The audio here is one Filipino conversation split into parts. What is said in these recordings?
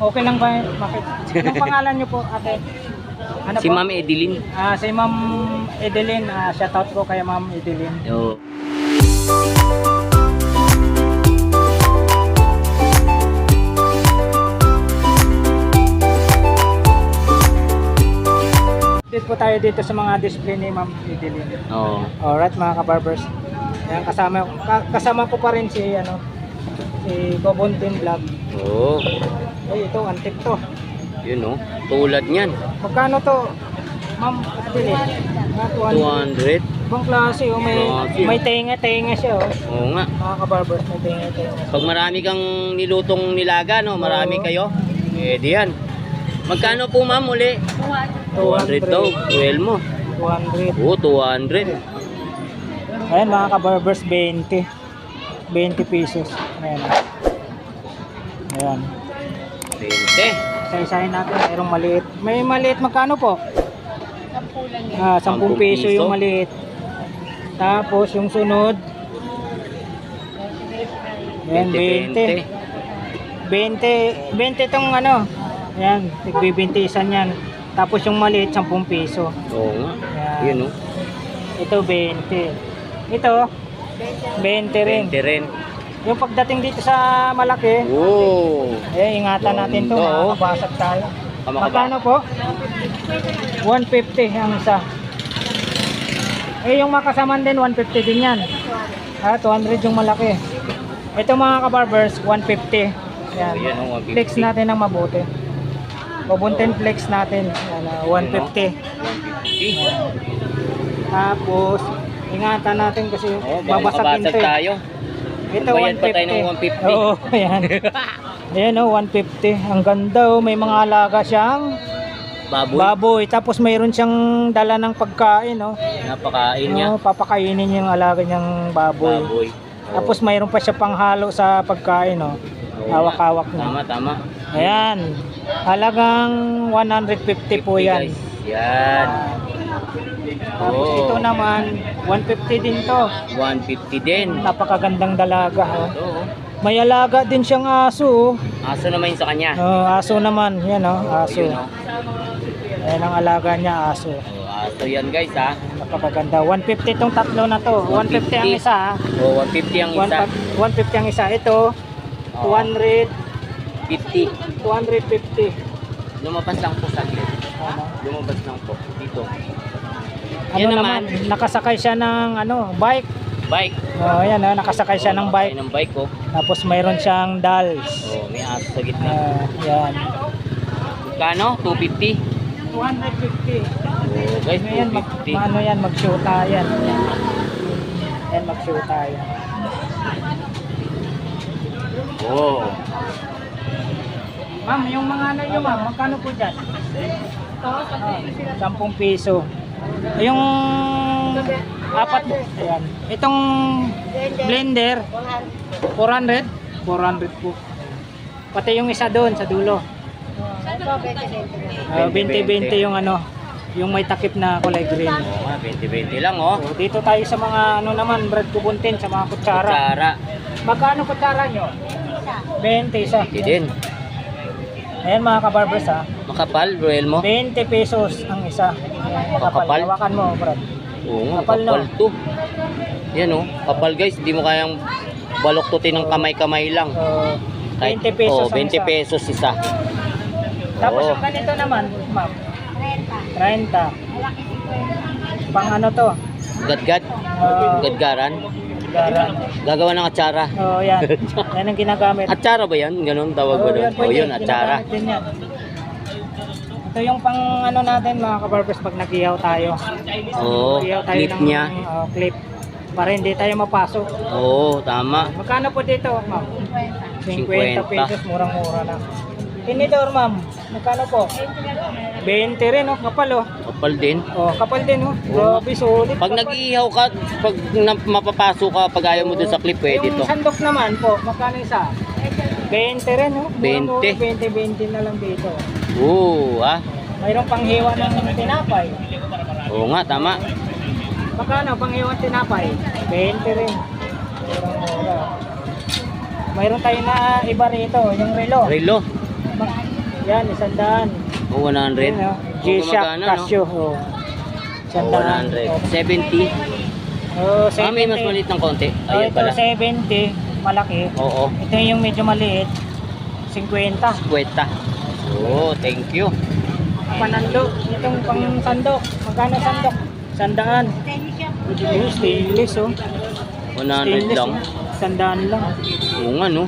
Okay lang ba? Bakit? Anong pangalan niyo po, ate? Ano Si po? Ma'am Edeline. Ah, si Ma'am Edeline. Ah, shout out po kay Ma'am Edeline. Oo. Dito po tayo dito sa mga display ni Ma'am Edeline. Oo. Alright mga kabarbers. Ayan, kasama, ka- kasama ko pa rin si ano si Bobontin Vlog. Oo. Eh, ito, antik to. Yun oh. Tulad niyan. Magkano to? Ma'am? Ah, 200. 200. Ibang klase, oh, may, Klase. may tenga-tenga siya, oh. Oo nga. Mga kabarbers, may tenga-tenga. Pag marami kang nilutong nilaga, no? Marami Oo. kayo. Eh, di yan. Magkano po ma'am uli? 200 daw. Well mo. 200. Oo, 200. Ayan mga kabarbers, 20. 20 pesos. Ayan. Ayan. 20. Isa-isahin natin, mayroong maliit. May maliit, magkano po? Ah, 10 10 piso piso. yung maliit. Tapos yung sunod, Ayan, 20. 20. 20 itong ano. Ayan, tigbi-20 isa niyan. Tapos yung maliit, 10 piso. Oo nga. Ayan. Yun oh. Ito, 20. Ito, 20 rin. 20 rin. Yung pagdating dito sa malaki, Oo. eh, ingatan natin to, Ganda, oh. makakabasag tayo. Kamakaba. Magkano po? 150 ang isa. Eh, yung makasaman din, 150 din yan. Ah, 200 yung malaki. Ito mga kabarbers, 150. Yan. Ayan oh, 150. Flex natin ng mabuti. Pabuntin flex natin. Yan, ah, 150. 150. Tapos, ingatan natin kasi Oo, baka babasagin makabasag to. eh. tayo. Ito, Bayad pa tayo ng 150. Oo, ayan. Ayan o, 150. Ang ganda o, may mga alaga siyang Baboy. baboy. Tapos mayroon siyang dala ng pagkain o. Napakain niya. Oh, papakainin niya yung alaga niyang baboy. Baboy. Tapos mayroon pa siya panghalo sa pagkain o. Oo Hawak-hawak nga. Tama, niya. tama. Ayan. Halagang 150 po yan. guys. Yan. Tapos Oo. ito naman, 150 din to. 150 din. Napakagandang dalaga. Oh. May alaga din siyang aso. Oh. Aso naman yun sa kanya. Oh, aso naman. Yan oh, aso. Yun, oh. Ayan ang alaga niya, aso. Oh, aso yan guys ha. Napakaganda. 150 itong tatlo na to. 150 ang 150. isa. ah. Oh, 150 ang isa. 150 ang isa. Ito, Oo. 200, 50. 250. Lumabas lang po saglit. Ano? Lumabas lang po. Dito. Ano Yan naman, naman. nakasakay siya ng ano, bike. Bike. Oh, ayan oh, nakasakay siya ng bike. Ng bike oh. Tapos mayroon siyang dolls. Oh, may aso sa gitna. Ah, yan. Kano? 250. 250. Oh, guys, Ano yan, mag, 250. ano yan, mag-shoota yan. Yan, mag-shoota yan. Oh. Ma'am, yung mga ano nyo ma'am, magkano po dyan? Ah, 10 piso. Yung apat, ayan. Itong blender, 400? 400 po. Pati yung isa doon sa dulo. Ah, 20-20 yung ano, yung may takip na kulay green. Oo nga, 20-20 lang oh. So, dito tayo sa mga ano naman, bread kubuntin, sa mga kutsara. Kutsara. Magkano kutsara nyo? 20 isa. Hindi din. Ayan mga kabarbers ha. Makapal, Royal mo? 20 pesos ang isa. Ayan, Makapal? Kapal. Hawakan mo, Brad. Oo nga, Kapal, no? to. Yan oh, kapal guys, hindi mo kayang baloktutin ng kamay-kamay lang. So, Kahit- 20 pesos oh, ang 20 isa. pesos isa. Tapos Oo. yung ganito naman, ma'am. 30. Pang ano to? Gadgad, Uh, gadgaran. Gagawa ng atsara. Oh, yan. Yan ang ginagamit. Atsara ba yan? Ganun tawag ba Oo, doon? Oh, pwede. yun, atsara. Ginagamit din yan. Ito yung pang ano natin mga kabarbers pag nag-ihaw tayo. Oo, tayo clip ng, niya. oh, clip. Para hindi tayo mapasok. Oo, tama. Magkano po dito, ma'am? 50 50. pesos, murang-mura na. Tinidor, ma'am. Magkano po? 20 rin, oh. Kapal, oh. Kapal din. Oh, kapal din, oh. Grabe, sulit. Pag kapal. nag-iihaw ka, pag na- mapapasok ka, pag ayaw mo dun sa clip, pwede Yung to. sandok naman po, magkano isa? 20 rin, oh. 20. 20, 20 na lang dito. Oo, ah. Mayroong panghiwa ng tinapay. Oo nga, tama. Magkano panghiwa ng tinapay? 20 rin. Murang-mura. mayroon tayo na iba rito, yung relo. Relo. Yan, isang daan. O, 100. Yun, oh. O, G-Shock no? Casio. Oh. O, Isang daan. 100. 70. Oh, Ah, may mas 70. maliit ng konti. Oh, Ayan ito pala. 70, malaki. Oo. Ito yung medyo maliit, 50. Kweta. Oo, thank you. Panando, itong pang sandok. Magkano sandok? Sandaan. Oh, stainless oh. 100 Stainless lang. oh. Sandaan lang. Oo nga, no?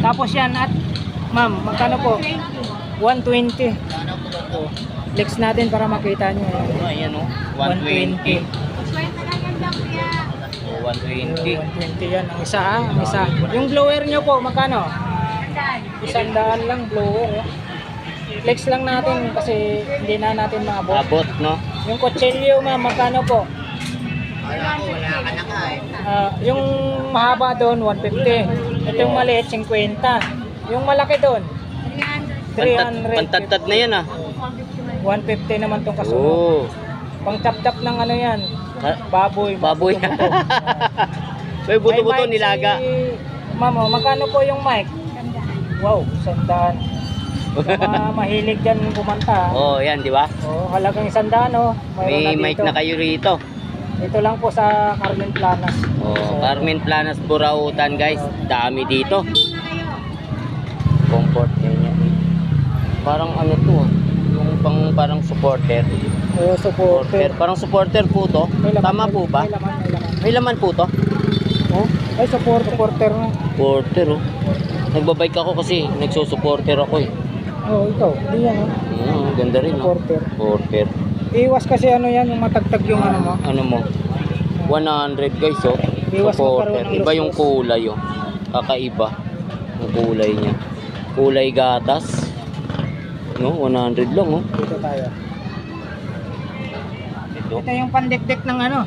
Tapos yan at ma'am, magkano po? 120. Oh. Flex natin para makita nyo. Ayan. Ayan, no? 120. O, 120. 120 yan. Ang isa ah, ang isa. Yung blower nyo po, magkano? Isang daan lang blower. Oh. Flex lang natin kasi hindi na natin maabot. Abot, no? Yung kutsilyo ma'am, magkano po? Ah, yung mahaba doon, 150. Ito yung maliit, 50. Yung malaki doon, 300. pantadtad na yan, ah. 150 naman tong kasunod. Oo. Pang tap-tap ng ano yan, Ha? baboy. Baboy. May buto-buto nilaga. Si... Ma'am, oh, magkano po yung mic? Wow, sandaan. Sa mga mahilig dyan kumanta. Oo, oh, yan, di ba? Oh, halagang sandaan oh. Mayroon May na mic na kayo rito. Ito lang po sa Carmen Planas. Oh, Carmen Planas Burautan, guys. Dami dito. Comfort niya. Parang ano to, ah. yung pang parang supporter. Oh, supporter. Supporter. Parang supporter po to. Laman, Tama po ba? May laman, may laman. May laman po to. Oh, ay support, supporter na. Supporter, oh. Nagbabike ako kasi nagsusupporter ako eh. Oh, ikaw. Hindi yan, oh. Mm, ganda rin, no? Supporter. Supporter. Iwas kasi ano yan, yung matagtag yung ano mo. Ano mo? 100 guys, oh. Iwas Supporter. Iba yung kulay, oh. Kakaiba. Yung kulay niya. Kulay gatas. No, 100 lang, oh. Dito tayo. Ito. Ito yung pandekdek ng ano.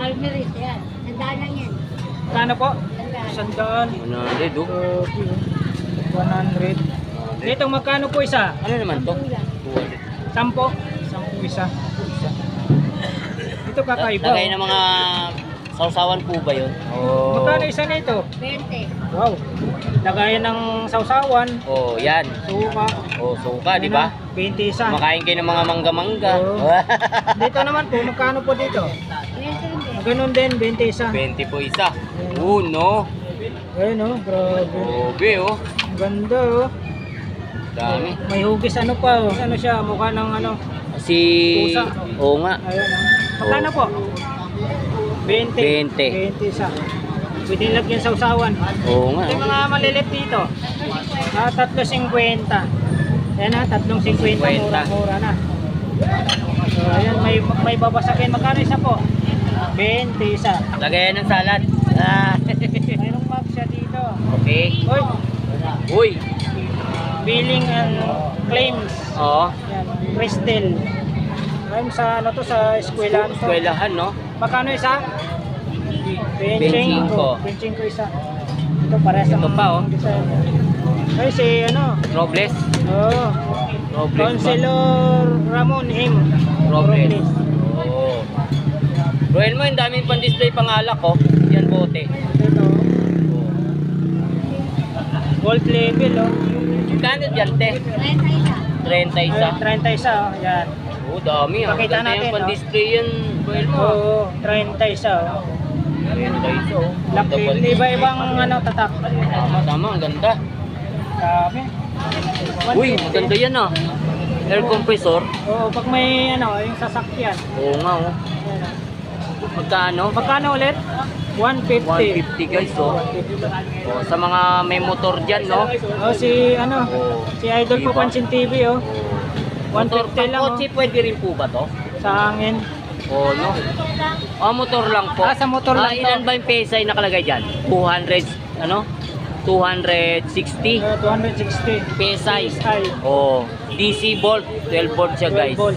Almeris, yan. Tandaan lang yan. Kano po? Sandaan. 100, oh. Okay. 100. Dito magkano po isa? Ano naman to? 200. Sampo? Sampo isa. isa. Ito kakaiba. Lagay ng mga sausawan po ba yun? Oh. Magkano isa nito? 20. Wow. Lagayan ng sausawan, Oh, yan. suka. Oh, suka, di ba? 20 isa. Kumakain kayo ng mga mangga-mangga. Oo. Dito naman po, magkano po dito? 20 Ganun din, 20 isa. 20 po isa. Uno. Ayun oh, grabe. Grabe, oh. Ang Ganda oh. Dami. May hugis ano pa oh. Ano siya, mukha ng ano. Si... Pusa. Oo nga. Ayun oh. Magkano po? 20. 20. 20 isa. Pwede lagyan sa usawan. Oo nga. Ito yung oh. mga malilit dito. Ah, 3.50. Yan na, 3.50. 50. Mura-mura na. So, ayan, may, may babasakin. Magkano isa po? 20 isa. Lagayan ng salad. Ah. Mayroong map siya dito. okay. Hoy, Uy. billing and claims. Oo. Yan, Cristel. Ayun sa ano to sa eskwela to. Eskwelahan, no? Magkano isa? 25. 25 isa. Ito para sa Ito pa, oh. design. Ay si ano? Robles. Oh, Robles ba? Councilor Ramon M. Robles. Oo. Roel mo, yung daming pan-display pangalak, oh. Yan bote. Ito. Gold level oh. Kano dyan, te? 30 Ay, 30 30 isa oh. Yan. Oo, dami ah. Pakita natin, yung no? pan-display yan, Roel mo. Oo, 30 isa oh. 30 isa, oh. Laki. Iba-ibang ano tatak. Tama, tama. Ang ganda. Dami. Uy, maganda yan ah. Air compressor. Oo, pag may ano, yung sasakyan. Oo nga, oh. Yan, oh. Magkano? Magkano ulit? 150. 150 guys, oh. oh. Sa mga may motor dyan, no? Oh, si ano, Oh. si Idol po? Pansin TV oh. Motor 150 lang, kotse, pwede rin po ba to? Sa hangin. Oo, no? Ah, motor lang po. Ah, sa motor Ah, lang to. ilan ba yung pesa yung nakalagay dyan? 200, ano? 260 Uh, 260. pesay. PSI. Oh, DC volt, 12 volt siya 12 guys. volt.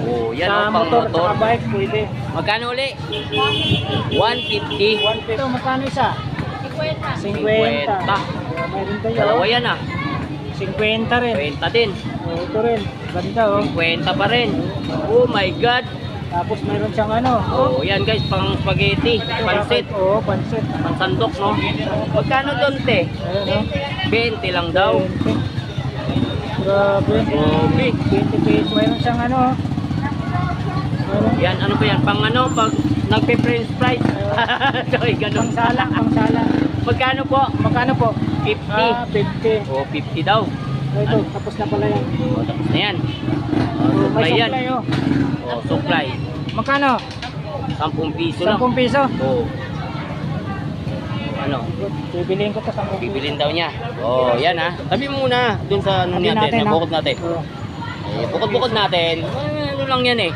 Oh, yan sa oh, pang motor, motor. sa bike, pwede. Magkano uli? 150. 150. Ito, magkano isa? 50. 50. 50. Mayroon tayo. Dalawa yan ah. 50 rin. 20 din. Oh, ito rin. Ganda oh. 50 pa rin. Oh my God. Tapos mayroon siyang ano. Oh, yan guys, pang spaghetti, pansit, Oo, pansit. pansandok, no? Magkano doon, te? Ayan, no? 20 lang daw. 20. Grabe. Grabe. 20 pesos. Mayroon siyang ano. Mayroon. Yan, ano ba yan? Pang ano, pag nagpe-french fries. Sorry, ganun. Pang salang, pang salang. Magkano po? Magkano po? 50. Ah, 50. O, 50 daw. Ito, tapos na pala yan. O, tapos na yan. Oh, supply may yan. supply oh. O, supply. Magkano? 10 piso lang. 10 piso. O. Ano? Bibiliin ko to 10 piso. Bibilin daw niya. Oh, yan ha. Tabi mo muna dun sa ano Tabi natin, natin, na ha? bukod natin. Oo. Eh, bukod-bukod natin. Eh, ano lang yan eh.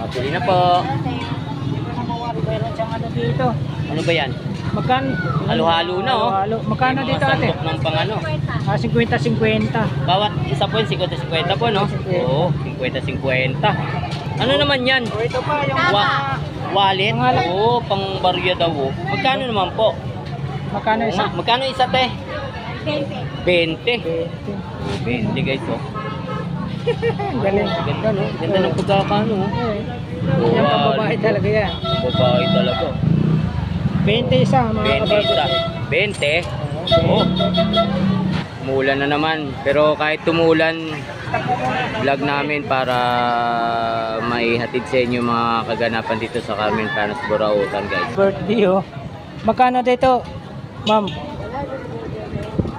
oh, pili na po. Mayroon siyang ano dito. Ano ba yan? Magkano? Halo-halo na, oh. Halo. Magkano May mga dito ate? sandok ng pang ano. Ah, 50-50. Bawat isa po yun, 50-50 po, no? 50. Oo, 50-50. Ano naman yan? O ito pa, yung Wa wallet? Mga- Oo, pang barya daw. oh. Magkano naman po? Magkano isa? Ma- magkano isa, te? 20. 20. 20 guys, oh. Galing. Ganda, no? Ganda ng pagkakano, oh. Eh, Yan pang babae talaga yan. Babae talaga. 20 isa mga 20 isa. kabarber. 20? Oo. Umulan na naman. Pero kahit tumulan, vlog namin para maihatid sa inyo mga kaganapan dito sa Carmen Planas, Borautan guys. Birthday oh. Magkano dito? Ma'am.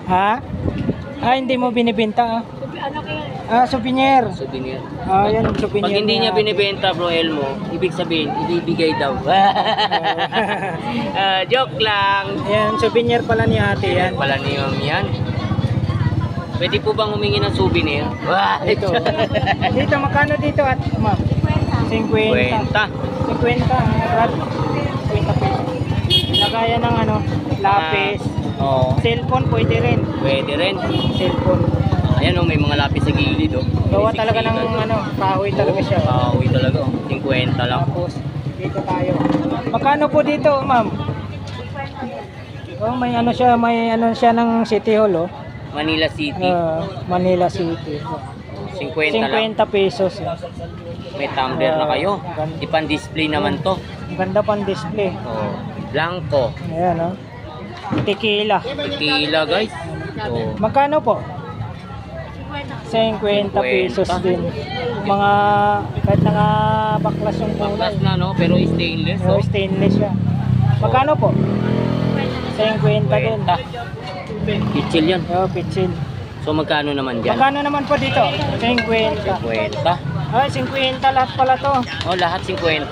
Ha? Ah, hindi mo binibenta ah. Ah, souvenir. Souvenir. Ah, yan souvenir. Pag hindi niya binibenta bro Elmo, ibig sabihin, ibibigay daw. Ah, joke lang. Yan, souvenir pala ni ate yan. Pala ni Ma'am yan. Pwede po bang humingi ng souvenir? Wah, Ito. dito, magkano dito at ma'am? 50. kwenta. 50. At 50 pesos. Lagayan ng ano, lapis. Oo. Cellphone pwede rin. Pwede rin. Cellphone. Ayan oh, may mga lapis sa gilid oh. Gawa talaga ng ano, kahoy talaga siya. Kahoy talaga oh. 50 lang. Tapos, dito tayo. Magkano po dito, ma'am? Oh, may ano siya, may ano siya ng City Hall, oh. Manila City. Ah, Manila City. 50 lang. 50 pesos. eh. May tumbler na kayo. Ipan-display naman to. Ganda pang display. Oh. Blanco. Ayan, oh. Tequila. Tequila guys. Oh. Magkano po? 50 pesos din. Mga, kahit nga baklas yung kulay. Baklas na no, pero stainless Oh, oh. stainless siya. Magkano po? 50 din. 50. Kitchel yan. Oh, pitchin. So magkano naman dyan? Magkano naman po dito? 50. 50. Ay, 50 lahat pala to. Oh, lahat 50.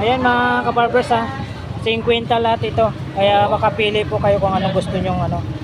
Ayan mga kabarbers ha. 50 lahat ito. Kaya makapili po kayo kung anong gusto nyong ano.